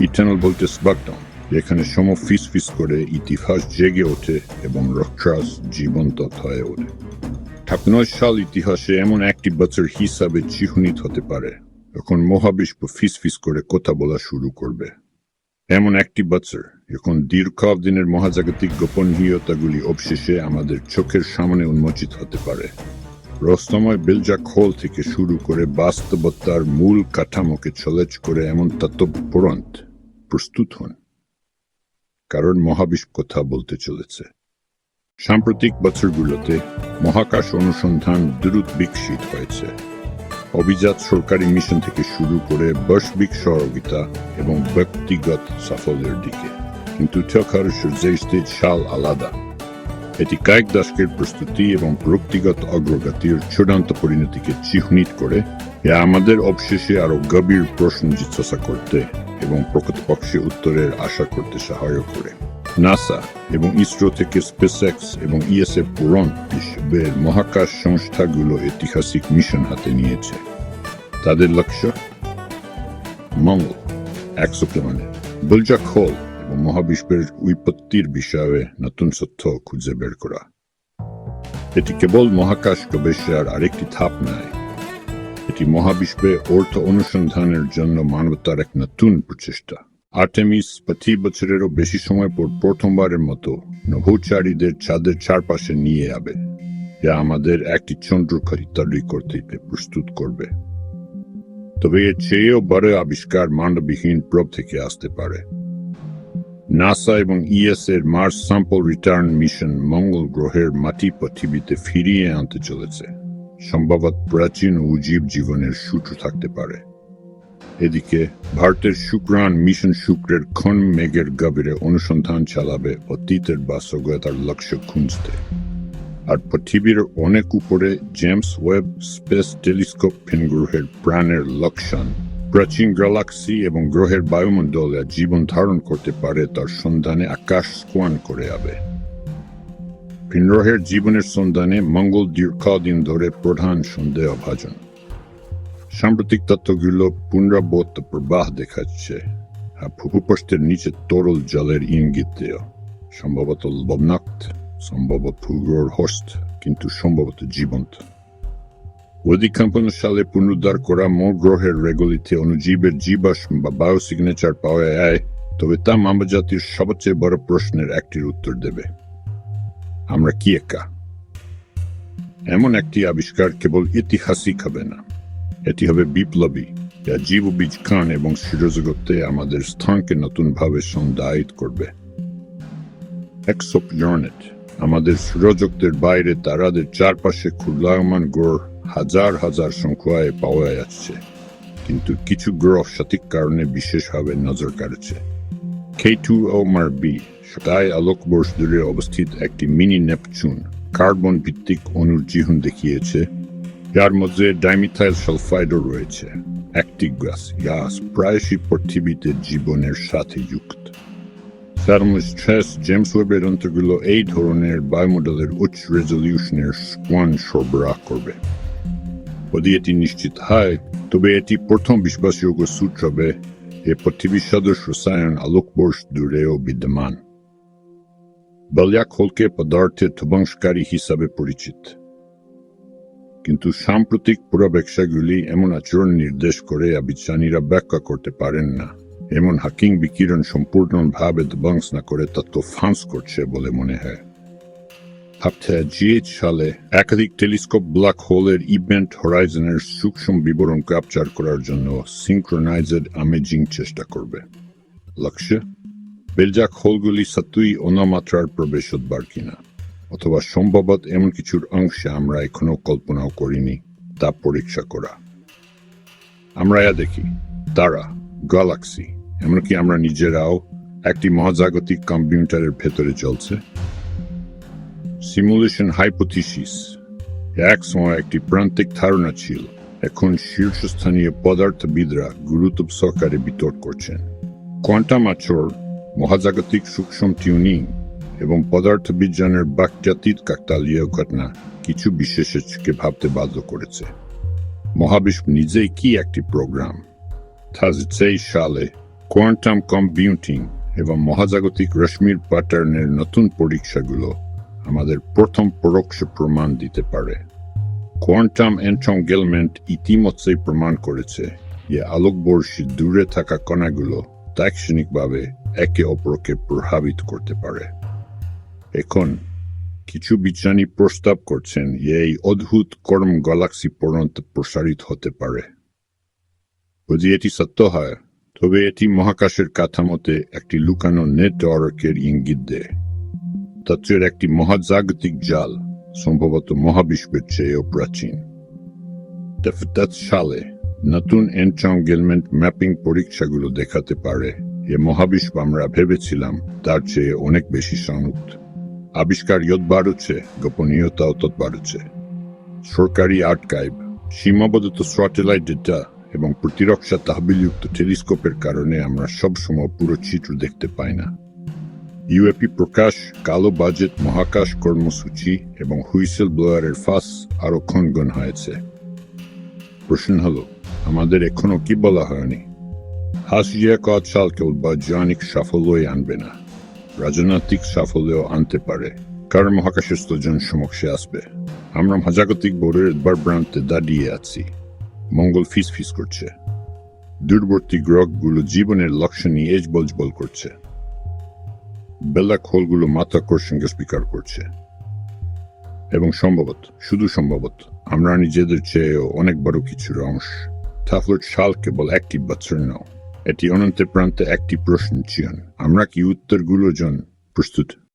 Eternal বলতে স্বাগতম যেখানে সম ফিস ফিস করে ইতিহাস জেগে ওঠে এবং রক্ষাস জীবন্ত হয়ে ওঠে। ঠাকুর সাল ইতিহাসে এমন একটি বছর হিসাবে চিহ্নিত হতে পারে, যখন মহাবিশ্ব ফিস ফিস করে কথা বলা শুরু করবে। এমন একটি বছর যখন দীর্ঘ দিনের মহাজাগতিক গোপনীয়তাগুলি অবশেষে আমাদের চোখের সামনে উন্মোচিত হতে পারে। রস্তময় বেলজাক হোল থেকে শুরু করে বাস্তবতার মূল কাঠামোকে ছলেচ করে এমন তত্ত্বপরন্ত প্রস্তুত হন। কারণ মহাবিশ্ব কথা বলতে চলেছে। সাম্প্রতিক বছরগুলোতে মহাকাশ অনুসন্ধান দ্রুত বিকশিত হয়েছে। অভিজাত সরকারি মিশন থেকে শুরু করে বৈশ্বিক সহযোগিতা এবং ব্যক্তিগত সাফল্যের দিকে। কিন্তু সূর্যের সাল আলাদা। এটি প্রস্তুতি এবং প্রযুক্তিগত অগ্রগতির চূড়ান্ত পরিণতিকে চিহ্নিত করে যা আমাদের অবশেষে আরও গভীর প্রশ্ন জিজ্ঞাসা করতে এবং প্রকৃতপক্ষে উত্তরের আশা করতে সহায়ক করে। নাসা এবং ইসরো থেকে স্পেসএক্স এবং ইএসএ পুরন বিশ্বের মহাকাশ সংস্থাগুলো ঐতিহাসিক মিশন হাতে নিয়েছে। তাদের লক্ষ্য? মঙ্গল এক্সোপ্লেনেট বুলজাক হোল মহাবিশ্বের উৎপত্তির বিষয়ে নতুন তথ্য খুঁজে বের করা। এটি কেবল মহাকাশ গবেষণার আরেকটি ধাপ নয়। এটি মহাবিশ্বে অর্থ অনুসন্ধানের জন্য মানবতার এক নতুন প্রচেষ্টা। আর্টেমিস প্রতি বছরেরও বেশি সময় পর প্রথমবারের মতো নভোচারীদের চাঁদের চারপাশে নিয়ে যাবে, যা আমাদের একটি চন্দ্র তৈরি করতে প্রস্তুত করবে। তবে এর চেয়েও বড় আবিষ্কার মানববিহীন প্রব থেকে আসতে পারে। নাসা এবং ইএস এর মার্স স্যাম্পল রিটার্ন মিশন মঙ্গল গ্রহের মাটি পৃথিবীতে ফিরিয়ে আনতে চলেছে। সম্ভবত প্রাচীন ও জীব জীবনের সূত্র থাকতে পারে। এদিকে, ভারতের শুক্রান মিশন শুক্রের খন মেঘের গভীরে অনুসন্ধান চালাবে অতীতের বাস্তবতার লক্ষ্য খুঁজতে। আর পৃথিবীর অনেক উপরে জেমস ওয়েব স্পেস টেলিস্কোপ ফিন গ্রহের প্রাণের লক্ষণ প্রাচীন গ্যালাক্সি এবং গ্রহের বায়ুমণ্ডলে জীবন ধারণ করতে পারে তার সন্ধানে আকাশ স্কোয়ান করে যাবে ভিনগ্রহের জীবনের সন্ধানে মঙ্গল দীর্ঘদিন ধরে প্রধান সন্দেহভাজন সাম্প্রতিক তত্ত্বগুলো পুনরাবর্ত প্রবাহ দেখাচ্ছে। আর ভূপৃষ্ঠের নিচে তরল জলের ইঙ্গিত দেয় সম্ভবত লবণাক্ত, সম্ভবত ভূগ্রহর হস্ত কিন্তু সম্ভবত জীবন্ত। অধিকম্পন সালে পুনরুদ্ধার করা মোট গ্রহের রেগুলিতে অনুজীবের জীবাশ্ম বা বায়োসিগনেচার পাওয়া যায় তবে তা মানবজাতির সবচেয়ে বড় প্রশ্নের একটির উত্তর দেবে আমরা কি একা এমন একটি আবিষ্কার কেবল ইতিহাসিক হবে না এটি হবে বিপ্লবী যা জীব বিজ্ঞান এবং শিরজগতে আমাদের স্থানকে নতুনভাবে সংজ্ঞায়িত করবে এক্সোপ্লনেট আমাদের সূর্যজগতের বাইরে তারাদের চারপাশে ক্ষুদ্রায়মান গ্রহ হাজার হাজার সংখ্যায় পাওয়া যাচ্ছে। কিন্তু কিছু গ্রহ সঠিক কারণে বিশেষভাবে নজর কাড়ছে। কে টু ওমার বি তাই আলোকবর্ষ দূরে অবস্থিত একটি মিনি নেপচুন কার্বন ভিত্তিক অণুর জীবন দেখিয়েছে, যার মধ্যে ডাইমিথাইল সালফাইডও রয়েছে, একটি গ্যাস গ্যাস প্রায়শই পৃথিবীতে জীবনের সাথে যুক্ত। থার্মোস্ট্রেস জেমস ওয়েবের যন্ত্রগুলো এই ধরনের বায়ুমণ্ডলের উচ্চ রেজলিউশনের স্কোয়ান সরবরাহ করবে। এটি নিশ্চিত হয়, তবে এটি প্রথম বিশ্বাসযোগ্য সূত্র হবে। এ পৃথিবীর সদস্য রসায়ন আলোকবর্ষ দূরেও বিদ্যমান। বলিয়াক হলকে পদার্থের ধ্বংসকারী হিসাবে পরিচিত। কিন্তু সাম্প্রতিক পূর্বাপেক্ষাগুলি এমন আচরণ নির্দেশ করে বিজ্ঞানীরা ব্যাখ্যা করতে পারেন না। এমন হাকিং বিকিরণ সম্পূর্ণভাবে ধ্বংস না করে তত্ত্ব ফাঁস করছে বলে মনে হয়। জিএইচ সালে একাধিক টেলিস্কোপ ব্ল্যাক হোলের ইভেন্ট হরাইজনের সূক্ষ্ম বিবরণ ক্যাপচার করার জন্য সিঙ্ক্রোনাইজড আমেজিং চেষ্টা করবে। লক্ষ্য, বেলজাক হোলগুলি সত্যই অনামাত্রার প্রবেশ উদ্বার কিনা, অথবা সম্ভবত এমন কিছুর অংশে আমরা এখনও কল্পনাও করিনি তা পরীক্ষা করা। আমরা যা দেখি, তারা, গ্যালাক্সি, এমনকি আমরা নিজেরাও একটি মহাজাগতিক কম্পিউটারের ভেতরে চলছে। সিমুলেশন হাইপোথিসিস এক সময় একটি প্রান্তিক ধারণা ছিল। এখন শীর্ষস্থানীয় পদার্থবিদরা গুরুত্ব সহকারে বিতর্ক করছেন। কোয়ান্টাম আচর মহাজাগতিক সূক্ষ্ম টিউনিং এবং পদার্থবিজ্ঞানের বাকজাতীত কাকতালীয় ঘটনা কিছু বিশেষজ্ঞকে ভাবতে বাধ্য করেছে। মহাবিশ্ব নিজেই কি একটি প্রোগ্রাম? সেই সালে কোয়ান্টাম কম্পিউটিং এবং মহাজাগতিক রশ্মির প্যাটার্নের নতুন পরীক্ষাগুলো আমাদের প্রথম পরোক্ষ প্রমাণ দিতে পারে। কোয়ান্টাম এনট্রঙ্গেলমেন্ট ইতিমধ্যেই প্রমাণ করেছে যে আলোকবর্ষী দূরে থাকা কণাগুলো তাৎক্ষণিকভাবে একে অপরকে প্রভাবিত করতে পারে। এখন কিছু বিজ্ঞানী প্রস্তাব করছেন যে এই অদ্ভুত কর্ম গ্যালাক্সি পর্যন্ত প্রসারিত হতে পারে। যদি এটি সত্য হয়, তবে এটি মহাকাশের কাঠামোতে একটি লুকানো নেটওয়ার্কের ইঙ্গিত দেয়। তত্ত্বের একটি মহাজাগতিক জাল, সম্ভবত মহাবিশ্বের চেয়েও প্রাচীন। সালে নতুন এনট্রাঙ্গেলমেন্ট ম্যাপিং পরীক্ষাগুলো দেখাতে পারে যে মহাবিশ্ব আমরা ভেবেছিলাম তার চেয়ে অনেক বেশি সংযুক্ত। আবিষ্কার ইয়ত বাড়ছে গোপনীয়তাও তৎ বাড়ছে সরকারি আর্কাইভ, সীমাবদ্ধ স্যাটেলাইট ডেটা এবং প্রতিরক্ষা তহবিলযুক্ত টেলিস্কোপের কারণে আমরা সবসময় পুরো চিত্র দেখতে পাই না। ইউএপি প্রকাশ কালো বাজেট মহাকাশ কর্মসূচি এবং হুইসেল ব্লোয়ারের ফাঁস আরও ক্ষণগণ হয়েছে প্রশ্ন হলো আমাদের এখনও কি বলা হয়নি হাসিয়া কদ সাল কেবল বৈজ্ঞানিক সাফল্যই আনবে না রাজনৈতিক সাফল্যও আনতে পারে কারণ মহাকাশের জন সমক্ষে আসবে আমরা মহাজাগতিক বোর্ডের একবার প্রান্তে দাঁড়িয়ে আছি মঙ্গল ফিস ফিস করছে দূরবর্তী গ্রহগুলো জীবনের লক্ষ্য নিয়ে এজ বল করছে ব্ল্যাক হোলগুলো মাধ্যাকর্ষণকে স্বীকার করছে। এবং সম্ভবত, শুধু সম্ভবত, আমরা নিজেদের চেয়েও অনেক বড় কিছুর অংশ। তাহলে শাল কেবল একটি বছর নাও। এটি অনন্তের প্রান্তে একটি প্রশ্ন ছিল আমরা কি উত্তরগুলোর জন প্রস্তুত?